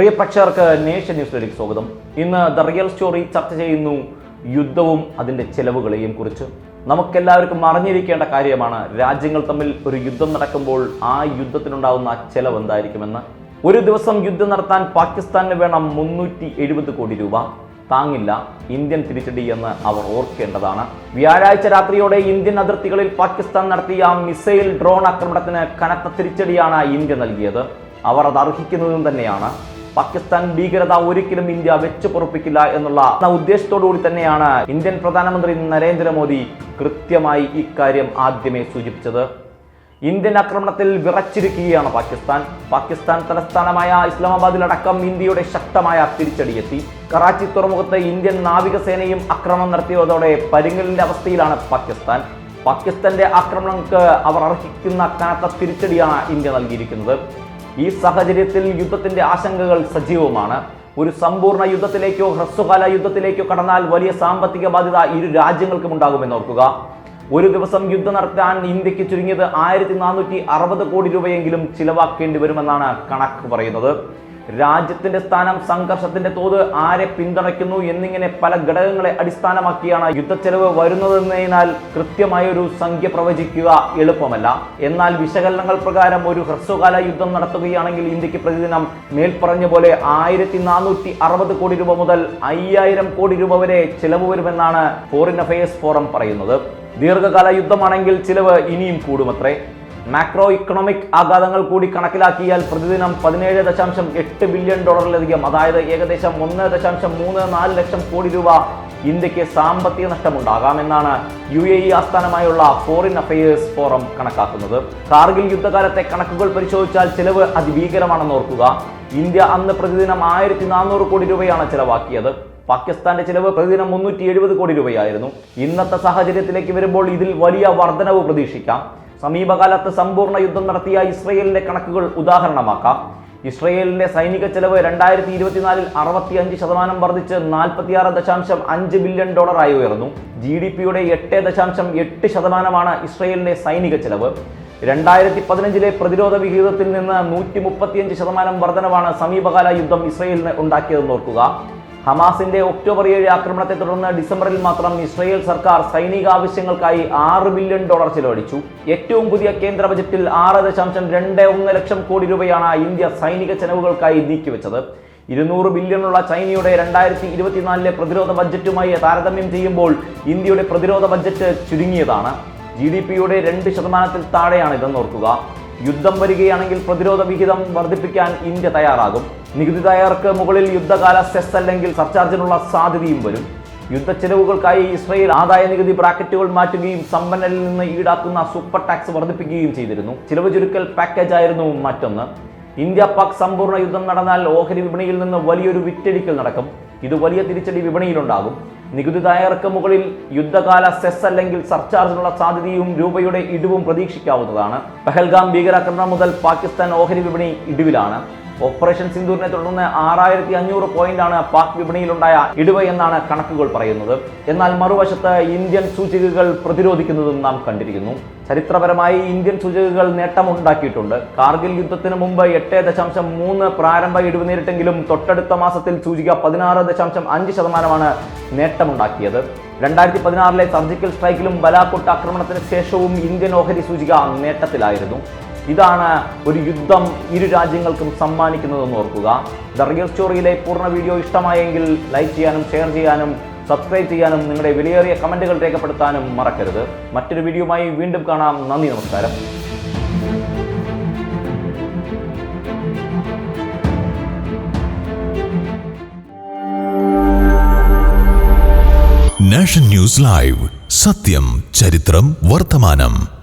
പ്രിയ പ്രേക്ഷകർക്ക് നേഷൻ ന്യൂസിലേക്ക് സ്വാഗതം. ഇന്ന് ദ റിയൽ സ്റ്റോറി ചർച്ച ചെയ്യുന്നു യുദ്ധവും അതിന്റെ ചെലവുകളെയും കുറിച്ച്. നമുക്കെല്ലാവർക്കും അറിഞ്ഞിരിക്കേണ്ട കാര്യമാണ് രാജ്യങ്ങൾ തമ്മിൽ ഒരു യുദ്ധം നടക്കുമ്പോൾ ആ യുദ്ധത്തിനുണ്ടാകുന്ന ചെലവ് എന്തായിരിക്കുമെന്ന്. ഒരു ദിവസം യുദ്ധം നടത്താൻ പാകിസ്ഥാന് വേണം മുന്നൂറ്റി എഴുപത് കോടി രൂപ. താങ്ങില്ല ഇന്ത്യൻ തിരിച്ചടി എന്ന് അവർ ഓർക്കേണ്ടതാണ്. വ്യാഴാഴ്ച രാത്രിയോടെ ഇന്ത്യൻ അതിർത്തികളിൽ പാകിസ്ഥാൻ നടത്തിയ മിസൈൽ ഡ്രോൺ ആക്രമണത്തിന് കനത്ത തിരിച്ചടിയാണ് ഇന്ത്യ നൽകിയത്. അവർ അത് അർഹിക്കുന്നതും തന്നെയാണ്. പാകിസ്ഥാൻ ഭീകരത ഒരിക്കലും ഇന്ത്യ വെച്ചു പൊറപ്പിക്കില്ല എന്നുള്ള ഉദ്ദേശത്തോടുകൂടി തന്നെയാണ് ഇന്ത്യൻ പ്രധാനമന്ത്രി നരേന്ദ്രമോദി കൃത്യമായി ഇക്കാര്യം ആദ്യമേ സൂചിപ്പിച്ചത്. ഇന്ത്യൻ ആക്രമണത്തിൽ വിറച്ചിരിക്കുകയാണ് പാകിസ്ഥാൻ. പാകിസ്ഥാൻ തലസ്ഥാനമായ ഇസ്ലാമാബാദിലടക്കം ഇന്ത്യയുടെ ശക്തമായ തിരിച്ചടിയെത്തി. കറാച്ചി തുറമുഖത്ത് ഇന്ത്യൻ നാവികസേനയും ആക്രമണം നടത്തിയതോടെ പരിങ്ങലിന്റെ അവസ്ഥയിലാണ് പാകിസ്ഥാൻ. പാകിസ്ഥാന്റെ ആക്രമണങ്ങൾക്ക് അവർ അർഹിക്കുന്ന കനത്ത തിരിച്ചടിയാണ് ഇന്ത്യ നൽകിയിരിക്കുന്നത്. ഈ സാഹചര്യത്തിൽ യുദ്ധത്തിന്റെ ആശങ്കകൾ സജീവമാണ്. ഒരു സമ്പൂർണ യുദ്ധത്തിലേക്കോ ഹ്രസ്വകാല യുദ്ധത്തിലേക്കോ കടന്നാൽ വലിയ സാമ്പത്തിക ബാധ്യത ഇരു രാജ്യങ്ങൾക്കും ഉണ്ടാകുമെന്ന് ഓർക്കുക. ഒരു ദിവസം യുദ്ധം നടത്താൻ ഇന്ത്യയ്ക്ക് ചുരുങ്ങിയത് ആയിരത്തി നാനൂറ്റി അറുപത് കോടി രൂപയെങ്കിലും ചിലവാക്കേണ്ടി വരുമെന്നാണ് കണക്ക് പറയുന്നത്. രാജ്യത്തിന്റെ സ്ഥാനം സംഘർഷത്തിന്റെ തോത് ആരെ പിന്തുണയ്ക്കുന്നു എന്നിങ്ങനെ പല ഘടകങ്ങളെ അടിസ്ഥാനമാക്കിയാണ് യുദ്ധച്ചെലവ് വരുന്നതെന്നതിനാൽ കൃത്യമായ ഒരു സംഖ്യ പ്രവചിക്കുക എളുപ്പമല്ല. എന്നാൽ വിശകലനങ്ങൾ പ്രകാരം ഒരു ഹ്രസ്വകാല യുദ്ധം നടത്തുകയാണെങ്കിൽ ഇന്ത്യയ്ക്ക് പ്രതിദിനം മേൽപ്പറഞ്ഞ പോലെ ആയിരത്തി നാനൂറ്റി അറുപത് കോടി രൂപ മുതൽ അയ്യായിരം കോടി രൂപ വരെ ചിലവ് വരുമെന്നാണ് ഫോറിൻ അഫയേഴ്സ് ഫോറം പറയുന്നത്. ദീർഘകാല യുദ്ധമാണെങ്കിൽ ചിലവ് ഇനിയും കൂടുമത്രേ. മാക്രോ ഇക്കണോമിക് ആഘാതങ്ങൾ കൂടി കണക്കിലാക്കിയാൽ പ്രതിദിനം പതിനേഴ് ദശാംശം എട്ട് ബില്യൺ ഡോളറിലധികം അതായത് ഏകദേശം ഒന്ന് ദശാംശം മൂന്ന് നാല് ലക്ഷം കോടി രൂപ ഇന്ത്യയ്ക്ക് സാമ്പത്തിക നഷ്ടമുണ്ടാകാമെന്നാണ് യു എ ഇ ആസ്ഥാനമായുള്ള ഫോറിൻ അഫയേഴ്സ് ഫോറം കണക്കാക്കുന്നത്. കാർഗിൽ യുദ്ധകാലത്തെ കണക്കുകൾ പരിശോധിച്ചാൽ ചിലവ് അതിഭീകരമാണെന്ന് ഓർക്കുക. ഇന്ത്യ അന്ന് പ്രതിദിനം ആയിരത്തി നാനൂറ് കോടി രൂപയാണ് ചിലവാക്കിയത്. പാകിസ്ഥാന്റെ ചിലവ് പ്രതിദിനം മുന്നൂറ്റി എഴുപത് കോടി രൂപയായിരുന്നു. ഇന്നത്തെ സാഹചര്യത്തിലേക്ക് വരുമ്പോൾ ഇതിൽ വലിയ വർധനവ് പ്രതീക്ഷിക്കാം. സമീപകാലത്ത് സമ്പൂർണ യുദ്ധം നടത്തിയ ഇസ്രയേലിന്റെ കണക്കുകൾ ഉദാഹരണമാക്കാം. ഇസ്രയേലിന്റെ സൈനിക ചെലവ് രണ്ടായിരത്തി ഇരുപത്തിനാലിൽ അറുപത്തി അഞ്ച് ശതമാനം വർദ്ധിച്ച് നാൽപ്പത്തിയാറ് ദശാംശം അഞ്ച് ബില്യൺ ഡോളറായി ഉയർന്നു. ജി ഡി പിയുടെ എട്ട് ദശാംശം എട്ട് ശതമാനമാണ് ഇസ്രയേലിന്റെ സൈനിക ചെലവ്. രണ്ടായിരത്തി പതിനഞ്ചിലെ പ്രതിരോധ വിഹിതത്തിൽ നിന്ന് നൂറ്റി മുപ്പത്തിയഞ്ച് ശതമാനം വർധനവാണ് സമീപകാല യുദ്ധം ഇസ്രയേലിന് ഉണ്ടാക്കിയതെന്ന് ഓർക്കുക. ഹമാസിന്റെ ഒക്ടോബർ ഏഴ് ആക്രമണത്തെ തുടർന്ന് ഡിസംബറിൽ മാത്രം ഇസ്രയേൽ സർക്കാർ സൈനിക ആവശ്യങ്ങൾക്കായി ആറ് ബില്യൺ ഡോളർ ചെലവഴിച്ചു. ഏറ്റവും പുതിയ കേന്ദ്ര ബജറ്റിൽ ആറ് ദശാംശം രണ്ട് ഒന്ന് ലക്ഷം കോടി രൂപയാണ് ഇന്ത്യ സൈനിക ചെലവുകൾക്കായി നീക്കിവെച്ചത്. ഇരുന്നൂറ് ബില്യണുള്ള ചൈനയുടെ രണ്ടായിരത്തി ഇരുപത്തിനാലിലെ പ്രതിരോധ ബജറ്റുമായി താരതമ്യം ചെയ്യുമ്പോൾ ഇന്ത്യയുടെ പ്രതിരോധ ബജറ്റ് ചുരുങ്ങിയതാണ്. ജി ഡി പിയുടെ രണ്ട് ശതമാനത്തിൽ താഴെയാണ് ഇതെന്ന് ഓർക്കുക. യുദ്ധം വരികയാണെങ്കിൽ പ്രതിരോധ വിഹിതം വർദ്ധിപ്പിക്കാൻ ഇന്ത്യ തയ്യാറാകും. നികുതിദായകർക്ക് മുകളിൽ യുദ്ധകാല സെസ് അല്ലെങ്കിൽ സർചാർജിനുള്ള സാധ്യതയും വരും. യുദ്ധ ചെലവുകൾക്കായി ഇസ്രയേൽ ആദായ നികുതി ബ്രാക്കറ്റുകൾ മാറ്റുകയും സമ്പന്നരിൽ നിന്ന് ഈടാക്കുന്ന സൂപ്പർ ടാക്സ് വർദ്ധിപ്പിക്കുകയും ചെയ്തിരുന്നു. ചിലവ് ചുരുക്കൽ പാക്കേജ് ആയിരുന്നു മറ്റൊന്ന്. ഇന്ത്യ പാക് സമ്പൂർണ യുദ്ധം നടന്നാൽ ഓഹരി വിപണിയിൽ നിന്ന് വലിയൊരു വിറ്റഴിക്കൽ നടക്കും. ഇത് വലിയ തിരിച്ചടി വിപണിയിലുണ്ടാകും. നികുതിദായകർക്ക് മുകളിൽ യുദ്ധകാല സെസ് അല്ലെങ്കിൽ സർചാർജിനുള്ള സാധ്യതയും രൂപയുടെ ഇടിവും പ്രതീക്ഷിക്കാവുന്നതാണ്. പഹൽഗാം ഭീകരാക്രമണം മുതൽ പാകിസ്ഥാൻ ഓഹരി വിപണി ഇടിവിലാണ്. ഓപ്പറേഷൻ സിന്ദൂരിനെ തുടർന്ന് ആറായിരത്തി അഞ്ഞൂറ് ആണ് പാക് വിപണിയിലുണ്ടായ ഇടിവ് എന്നാണ് കണക്കുകൾ പറയുന്നത്. എന്നാൽ മറുവശത്ത് ഇന്ത്യൻ സൂചികകൾ പ്രതിരോധിക്കുന്നതും നാം കണ്ടിരിക്കുന്നു. ചരിത്രപരമായി ഇന്ത്യൻ സൂചികകൾ നേട്ടമുണ്ടാക്കിയിട്ടുണ്ട്. കാർഗിൽ യുദ്ധത്തിന് മുമ്പ് എട്ട് ദശാംശം മൂന്ന് പ്രാരംഭ ഇടിവ് നേരിട്ടെങ്കിലും തൊട്ടടുത്ത മാസത്തിൽ സൂചിക പതിനാറ് ദശാംശം അഞ്ച് ശതമാനമാണ് നേട്ടമുണ്ടാക്കിയത്. രണ്ടായിരത്തി പതിനാറിലെ സർജിക്കൽ സ്ട്രൈക്കിലും ബലാക്കോട്ട് ആക്രമണത്തിന് ശേഷവും ഇന്ത്യൻ ഓഹരി സൂചിക നേട്ടത്തിലായിരുന്നു. ഇതാണ് ഒരു യുദ്ധം ഇരു രാജ്യങ്ങൾക്കും സമ്മാനിക്കുന്നതെന്ന് ഓർക്കുക. ദ റിയൽ സ്റ്റോറിയിലെ പൂർണ വീഡിയോ ഇഷ്ടമായെങ്കിൽ ലൈക്ക് ചെയ്യാനും ഷെയർ ചെയ്യാനും സബ്സ്ക്രൈബ് ചെയ്യാനും നിങ്ങളുടെ വിലയേറിയ കമന്റുകൾ രേഖപ്പെടുത്താനും മറക്കരുത്. മറ്റൊരു വീഡിയോയുമായി വീണ്ടും കാണാം. നന്ദി നമസ്കാരം. Nation news live. സത്യം ചരിത്രം വർത്തമാനം.